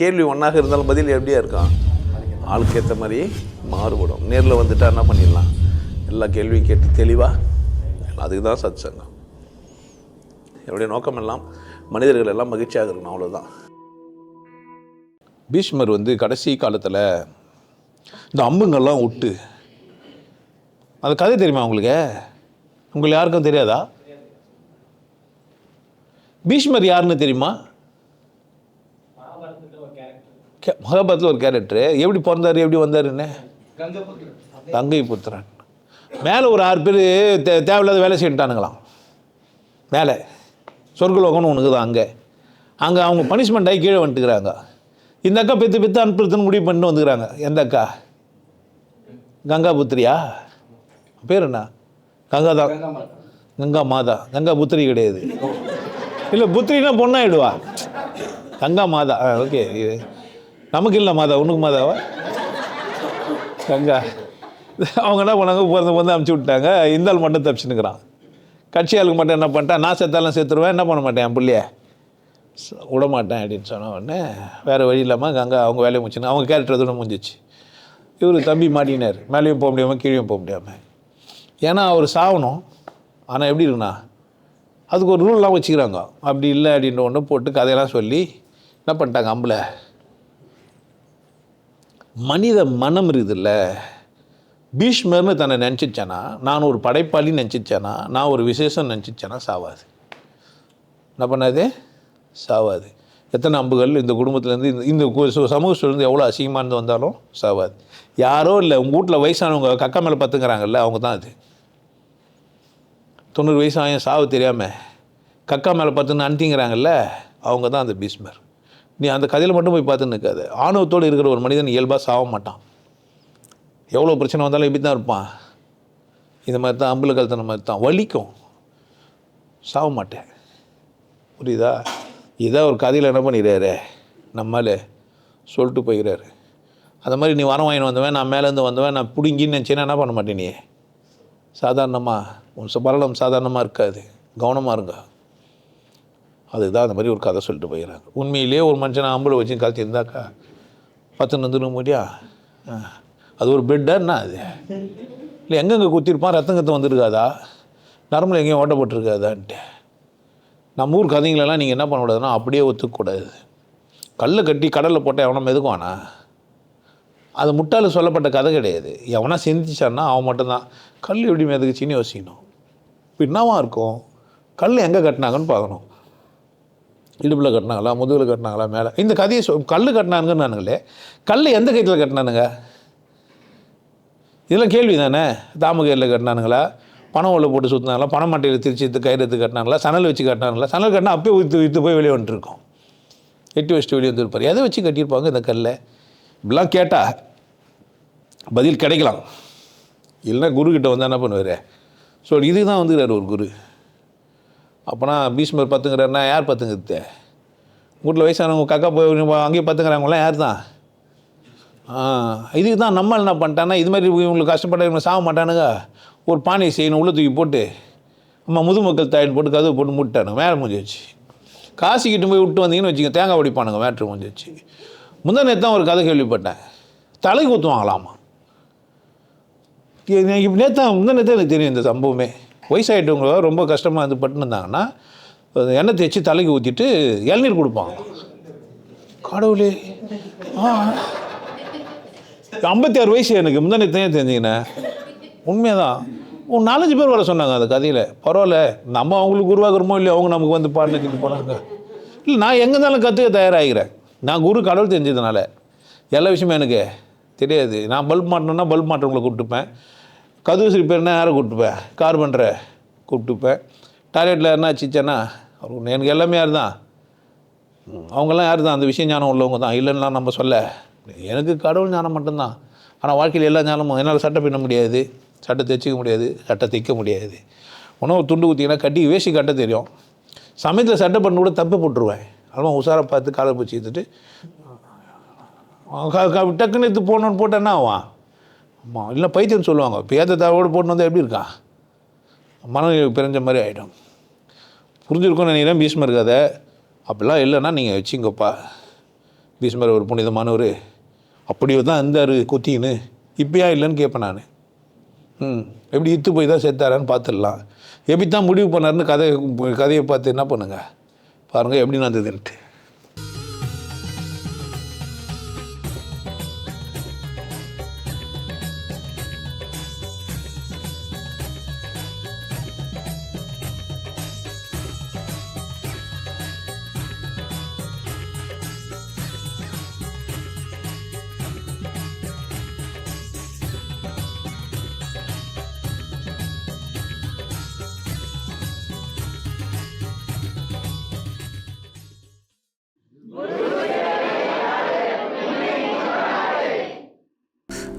கேள்வி ஒன்றாக இருந்தாலும் பதில் எப்படியா இருக்கான் ஆளுக்கு ஏற்ற மாதிரி மாறுபடும். நேரில் வந்துட்டா என்ன பண்ணிடலாம்? எல்லா கேள்வியும் கேட்டு தெளிவாக அதுக்கு தான் சத் சங்கம் என்னுடைய நோக்கம் எல்லாம் மனிதர்கள் எல்லாம் மகிழ்ச்சியாக இருக்கணும் அவ்வளோதான் பீஷ்மர் வந்து கடைசி காலத்தில் இந்த அம்புங்கள்லாம் விட்டு அந்த கதை தெரியுமா உங்களுக்கு? உங்களுக்கு யாருக்கும் தெரியாதா? பீஷ்மர் யாருன்னு தெரியுமா? மகாபாரத்தில் ஒரு கேரக்டரு எப்படி பிறந்தார் எப்படி வந்தாருன்னு தங்கை புத்திரன் மேலே ஒரு ஆறு பேர் தே தேவையில்லாத வேலை செய்யிட்டானுங்களாம் மேலே. சொர்க்கலோகம்னு ஒன்று தான் அங்கே? அங்கே அவங்க பனிஷ்மெண்ட் ஆகி கீழே வந்துட்டுக்கிறாங்க. இந்த அக்கா பெத்து பெத்து அனுப்புறதுன்னு முடிவு பண்ணிட்டு வந்துக்கிறாங்க. எந்த அக்கா? கங்கா புத்திரியா பேர் என்ன? கங்கா தான் கங்கா மாதா கங்கா புத்திரி கிடையாது. இல்லை புத்திரினா பொண்ணாயிடுவா. கங்கா மாதா ஓகே நமக்கு இல்லை மாதா உனக்கு மாதாவா? கங்கா. அவங்க என்ன பண்ணாங்க? பிறந்த வந்து அமுச்சு விட்டாங்க. இந்த ஆள் மட்டும் தப்பிச்சுன்னுக்குறான். கட்சியாளுக்கு மட்டும் என்ன பண்ணிட்டேன் நான் செத்தாலும் செத்துருவேன் என்ன பண்ண மாட்டேன் என் பிள்ளைய? விட மாட்டேன் அப்படின்னு சொன்ன உடனே வேறு வழி இல்லாமல் கங்கா அவங்க வேலையை முடிச்சுன்னு அவங்க கேரக்டர் அதோட முடிஞ்சிச்சு. இவர் தம்பி மாட்டினார் மேலேயும் போக முடியாமல் கீழேயும் போக முடியாமல் ஏன்னா அவர் சாகணும் ஆனால் எப்படி இருக்குண்ணா அதுக்கு ஒரு ரூல்லாம் வச்சுக்கிறாங்க. அப்படி இல்லை அப்படின்ற ஒன்று போட்டு கதையெல்லாம் சொல்லி என்ன பண்ணிட்டாங்க அம்பளை மனித மனம் இருக்குதுல்ல? பீஷ்மர்னு தன்னை நினச்சிச்சேன்னா நான் ஒரு படைப்பாளி நினச்சிச்சேன்னா நான் ஒரு விசேஷம் நினச்சிச்சேன்னா சாவாது. என்ன பண்ணாது? சாவாது. எத்தனை அம்புகள் இந்த குடும்பத்துலேருந்து இந்த இந்த கு- சு- சமூகத்துலேருந்து எவ்வளோ அசிங்கமானது வந்தாலும் சாவாது. யாரோ இல்லை உங்கள் வீட்டில் வயசானவங்க கக்கா மேலே பத்துங்கிறாங்கல்ல அவங்க தான் அது. தொண்ணூறு வயசு ஆயும் சாவு தெரியாமல் கக்கா மேலே பார்த்துன்னு அனுத்திங்கிறாங்கல்ல அவங்க தான் அந்த பீஷ்மர். நீ அந்த கதையில் மட்டும் போய் பார்த்துன்னு இருக்காது. ஆணவத்தோடு இருக்கிற ஒரு மனிதன் இயல்பாக சாக மாட்டான். எவ்வளோ பிரச்சனை வந்தாலும் இப்படி தான் இருப்பான். இந்த மாதிரி தான் அம்புல கழுத்தின மாதிரி தான் வலிக்கும். சாக மாட்டேன். புரியுதா? இதான் ஒரு கதையில் என்ன பண்ணிடுறாரு? நம்மளே சொல்லிட்டு போயிடுறாரு. அந்த மாதிரி நீ வரம் வாங்கின்னு வந்தவன் நான் மேலேருந்து வந்தவன் நான் பிடுங்கின்னு நினச்சேன்னா என்ன பண்ண மாட்டேன் நீ? சாதாரணமாக உன் ச- சாதாரணமாக இருக்காது. கவனமாக இருங்க. அதுதான் அந்த மாதிரி ஒரு கதை சொல்லிட்டு போயிடறாங்க. உண்மையிலேயே ஒரு மனுஷனை ஆம்பளை வச்சு கழிச்சு இருந்தாக்கா பத்து நந்துட முடியா? ஆ. அது ஒரு பெட்டா என்ன அது? இல்லை எங்கெங்கே குத்திருப்பான் ரத்தம் கத்து வந்திருக்காதா? நரம்பில் எங்கேயும் ஓட்டப்பட்டிருக்காதான்ட்டு நம்ம ஊர் கதைங்களெல்லாம் நீங்கள் என்ன பண்ணக்கூடாதுன்னா அப்படியே ஒத்துக்கக்கூடாது கல்லை கட்டி கடலில் போட்டால் எவனா மெதுக்குவானா? அது முட்டால் சொல்லப்பட்ட கதை கிடையாது. எவனா சிந்திச்சான்னா அவன் மட்டும்தான். கல் எப்படி மெதுக்குச்சின்னு யோசிக்கணும். இப்போ என்னவா இருக்கும். கல் எங்கே கட்டினாங்கன்னு பார்க்கணும். இடுப்பில் கட்டினாங்களா முதுகில் கட்டினாங்களா மேலே? இந்த கதையை சொ கல் கட்டினானுங்கன்னானுங்களே கல் எந்த கைத்தில் கட்டினானுங்க? இதெல்லாம் கேள்வி தானே தாமகையில் கட்டினானுங்களா? பணம் உள்ள போட்டு சுற்றினாங்களா பணம் மட்டையில் திருச்சி எடுத்து கயிறு எடுத்து கட்டினாங்களா? சணல் வச்சு கட்டினாங்களா? சணல் கட்டினா அப்பயே வித்து வித்து போய் வெளியே வந்துட்டுருக்கோம் எட்டு வச்சுட்டு வெளியே வந்துருப்பார். எதை வச்சு கட்டியிருப்பாங்க இந்த கல்லை? இப்படிலாம் கேட்டால் பதில் கிடைக்கலாம். இல்லைன்னா குருக்கிட்ட வந்தால் என்ன பண்ணுவார்? ஸோ இதுக்கு தான் வந்துக்கிறார் ஒரு குரு. அப்போனா பீஷ்மர் பத்துங்கிறாருன்னா யார் பத்துங்கிறது வீட்டில் வயசானவங்க கக்கா போய் அங்கேயே பத்துங்கிறாங்களாம் யார் தான் இதுக்கு தான் நம்ம என்ன பண்ணிட்டான்னா இது மாதிரி இவங்களுக்கு கஷ்டப்பட்ட இவங்க சாக மாட்டானுங்க. ஒரு பானையை செய்யணும் உள்ள தூக்கி போட்டு அம்மா முதுமக்கள் தாயின் போட்டு கதவு போட்டு மூட்டானுங்க மேலே முடிஞ்சு வச்சு. காசு கிட்ட போய் விட்டு வந்தீங்கன்னு வச்சுங்க தேங்காய் உடைப்பானுங்க மேட்ரு முடிஞ்சு வச்சு. முந்தா தான் ஒரு கதை கேள்விப்பட்டேன். தலைக்கு ஊற்றுவாங்களாமா இப்போ நேற்று முந்தா நேற்று எனக்கு தெரியும் இந்த சம்பவமே. வயசாகிட்டவங்க ரொம்ப கஷ்டமாக இருந்து பட்டுருந்தாங்கன்னா இருந்தாங்கன்னா எண்ணெய் தேய்ச்சி தலைக்கு ஊற்றிட்டு இளநீர் கொடுப்பாங்க. கடவுளே. ஆ. ஐம்பத்தி ஆறு வயசு எனக்கு. முந்தானே நேற்று ஏன் தெரிஞ்சுக்கினேன். உண்மையாக ஒரு நாலஞ்சு பேர் வர சொன்னாங்க அந்த கதையில். பரவாயில்ல. நம்ம அவங்களுக்கு உருவாக்குறோமோ இல்லையோ அவங்க நமக்கு வந்து பாடுன்னு போனாங்க. இல்லை நான் எங்கே இருந்தாலும் கற்றுக்க தயாராகிறேன் நான் குரு கடவுள் தெரிஞ்சதுனால. எல்லா விஷயமும் எனக்கு தெரியாது. நான் பல்ப் மாட்டணும்னா பல்ப் மாட்டவங்களை கூப்பிட்டுப்பேன். கதவு ரிப்பேர்னா யாரை கூப்பிட்டுப்பேன் கார் பண்ணுற கூப்பிட்டுப்பேன் டாய்லெட்டில் என்ன சிச்சேன்னா அவர் எனக்கு எல்லாமே யார் தான் அவங்கெல்லாம் யார் தான் அந்த விஷயம் ஞானம் உள்ளவங்க தான். இல்லைன்னா நம்ம சொல்ல எனக்கு கடவுள் ஞானம் மட்டும்தான். ஆனால் வாழ்க்கையில் எல்லா ஞானமும் என்னால் சட்டை பின்ன முடியாது. சட்டை தைச்சிக்க முடியாது சட்டை தைக்க முடியாது. உணவு துண்டு குத்திங்கன்னா கட்டி வேஷி கட்ட தெரியும். சமயத்தில் சட்டை பண்ண கூட தப்பு போட்டுருவேன். அதெல்லாம் உஷாராக பார்த்து காலை பூச்சி எடுத்துட்டு டக்குன்னு எடுத்து போகணுன்னு போட்டால் என்ன ஆவான். ஆமாம் இல்லை பைத்தியம்னு சொல்லுவாங்க. இப்போ ஏற்ற தாவோடு போட்டு வந்தால் எப்படி இருக்கான் மனம் பிரிஞ்ச மாதிரி ஆகிடும் புரிஞ்சிருக்கும்னு நினைக்கிறேன் பீஷ்மர் கதை. அப்படிலாம் இல்லைன்னா நீங்கள் வச்சுங்கப்பா. பீஷ்மர் ஒரு புனிதமானவர். அப்படியே தான் இருந்தார் கொத்தின்னு. இப்பயா இல்லைன்னு கேட்பேன் நான். ம். எப்படி இத்து போய் தான் சேர்த்தாரான்னு பார்த்துடலாம். எப்படி தான் முடிவு பண்ணாருன்னு கதை கதையை பார்த்து என்ன பண்ணுங்க? பாருங்கள் எப்படி நடந்ததுன்ட்டு.